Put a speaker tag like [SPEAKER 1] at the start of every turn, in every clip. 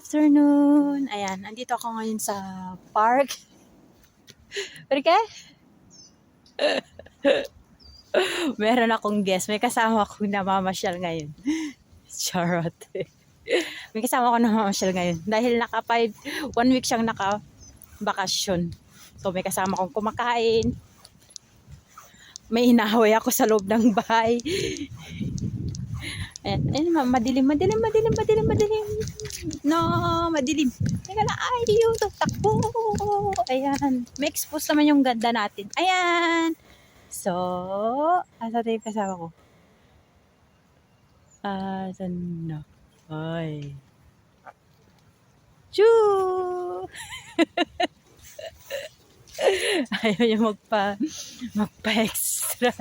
[SPEAKER 1] afternoon! Ayan, andito ako ngayon sa park. Perke? Meron akong guest. May kasama akong namamasyal ngayon. Charot. May kasama ako namamasyal ngayon. Dahil naka five, one week siyang naka bakasyon. So may kasama akong kumakain. May hinahoy ako sa loob ng bahay. Ayan, ayan, ma- madilim, madilim, madilim, madilim, madilim. No, madilim. Teka lang, ay, yung takbo. Ayan, may expose naman yung ganda natin. Ayan. So, asa tayo kasama ko? Asan na? Ay. Choo! Ayaw niya magpa, magpa-extra.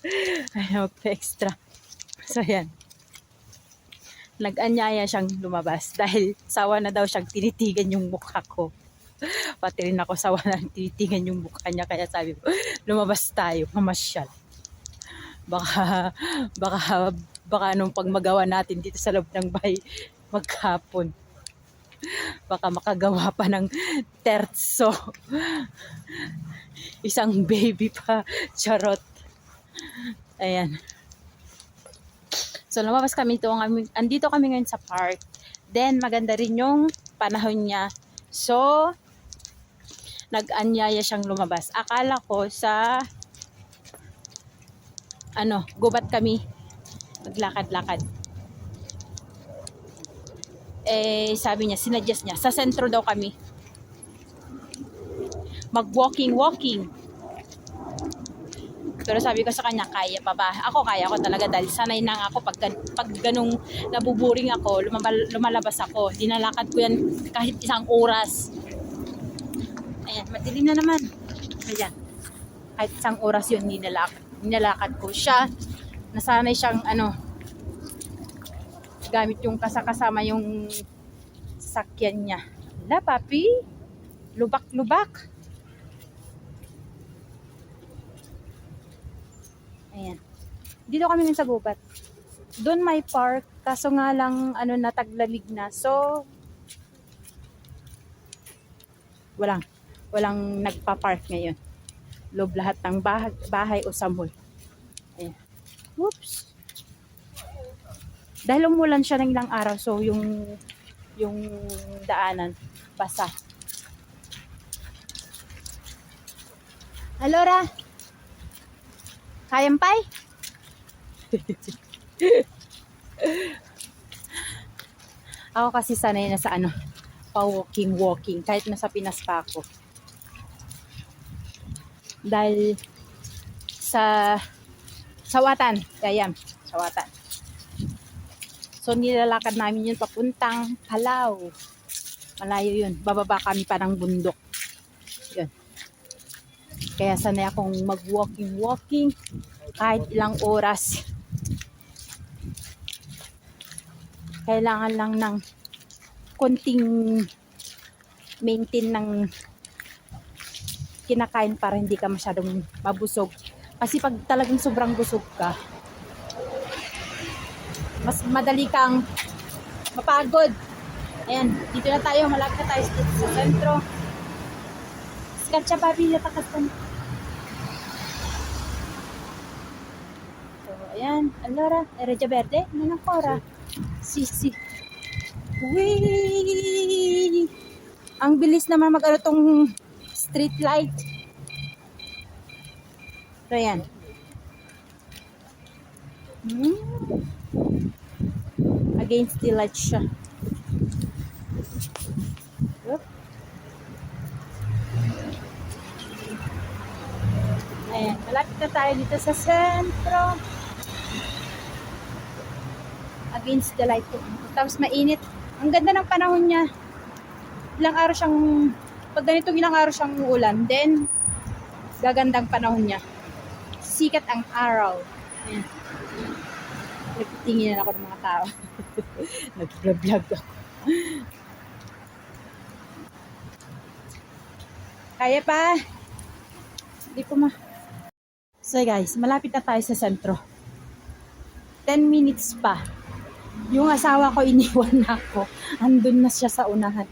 [SPEAKER 1] Ayaw magpa-extra. So, ayan nag-anyaya siyang lumabas dahil sawa na daw siyang tinitigan yung mukha ko. Pati rin ako sawa na tinitigan yung mukha niya kaya sabi ko, lumabas tayo, mamasyal. Baka, baka, baka nung pagmagawa natin dito sa loob ng bahay maghapon. Baka makagawa pa ng terzo. Isang baby pa. Charot. Ayan. So, lumabas kami ito. Andito kami ngayon sa park. Then, maganda rin yung panahon niya. So, nag-anyaya siyang lumabas. Akala ko sa ano, gubat kami. Maglakad-lakad. Eh, sabi niya, sinadjust niya. Sa sentro daw kami. Mag-walking-walking. Pero sabi ko sa kanya, kaya pa ba? Ako kaya ko talaga dahil sanay na ako pag, pag ganung nabuburing ako, lumabal- lumalabas ako. Dinalakad ko yan kahit isang oras. Ayan, madilim na naman. Ayan. Kahit isang oras yun, ninalakad, ninalakad ko siya. Nasanay siyang ano, gamit yung kasakasama yung sakyan niya. Hala, papi. Lubak-lubak. Ayan. Dito kami sa gubat. Doon may park, kaso nga lang ano nataglamig na. So walang walang nagpa-park ngayon. Loob lahat ng bahay, bahay o sa mall. Ayan. Whoops. Dahil umulan siya ng ilang araw, so yung yung daanan basa. Alora, Kayang pay? ako kasi sanay na sa ano, pa-walking, walking, kahit nasa Pinas pa ako. Dahil sa sawatan, gayam, sawatan. So nilalakad namin yun papuntang Palaw. Malayo yun. Bababa kami pa ng bundok. Kaya sanay akong mag-walking-walking kahit ilang oras. Kailangan lang ng konting maintain ng kinakain para hindi ka masyadong mabusog. Kasi pag talagang sobrang busog ka, mas madali kang mapagod. Ayan, dito na tayo, malapit na tayo sa sentro. Papi, natakas ka na. So, ayan. Alora, Ereja Verde, nanang kora. Sisi. Wee! Ang bilis naman mag-ano tong street light. So, ayan. Hmm. Against the light siya. Ayan, malapit na tayo dito sa sentro. Against the light. Tapos mainit. Ang ganda ng panahon niya. Ilang araw siyang, pag ganitong ilang araw siyang uulan, then, gagandang panahon niya. Sikat ang araw. Ayan. Nagtitingin ako ng mga tao. Nag-vlog ako. Kaya pa. Hindi ko ma... So guys, malapit na tayo sa sentro. 10 minutes pa. Yung asawa ko, iniwan na ako. Andun na siya sa unahan.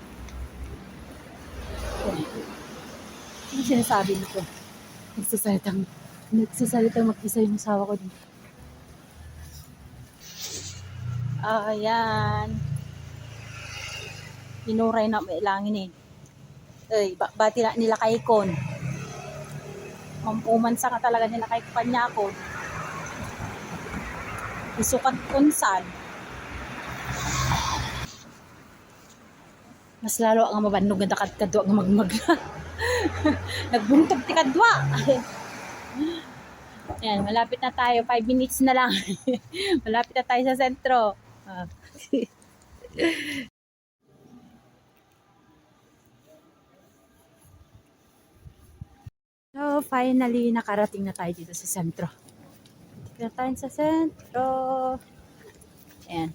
[SPEAKER 1] Ano sinasabi nito? Nagsasalitang, nagsasalitang mag-isa yung asawa ko dito. Ayan. Pinuray na may langin eh. Ay, ba bati na nila kay Kon. Mampumansa ka talaga nila kay kanya ko. Isukat kunsan. Mas lalo ang mabandog nga nakadkadwa nga magmag. Nagbuntog ti kadwa. Yan, malapit na tayo. 5 minutes na lang. malapit na tayo sa sentro. Ah. So, finally, nakarating na tayo dito sa sentro. Dito na tayo sa sentro. Ayan.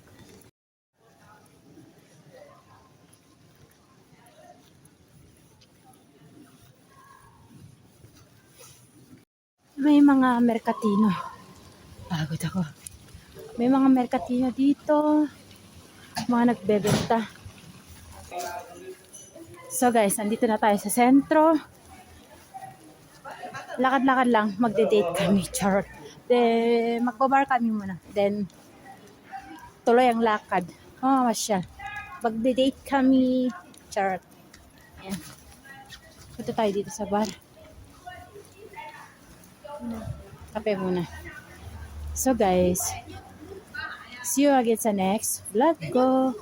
[SPEAKER 1] May mga merkatino. Pagod ako. May mga merkatino dito. Mga nagbebenta. So guys, nandito na tayo sa sentro. Lakad-lakad lang. Magde-date kami. Char. Then, magbabar kami muna. Then, tuloy ang lakad. Oh, masya. Magde-date kami. Char. Ayan. Punta tayo dito sa bar. Kape muna. So guys, see you again sa next vlog ko.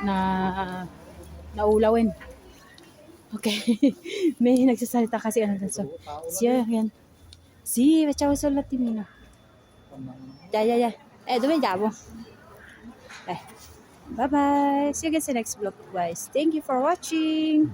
[SPEAKER 1] Na naulawin. Okay. May nagsasalita kasi ano so. See you again. See, chao sa Latinino. Ya, ya, ya. Eh, dumi jabo. Eh. Bye-bye. See you again sa next vlog, guys. Thank you for watching.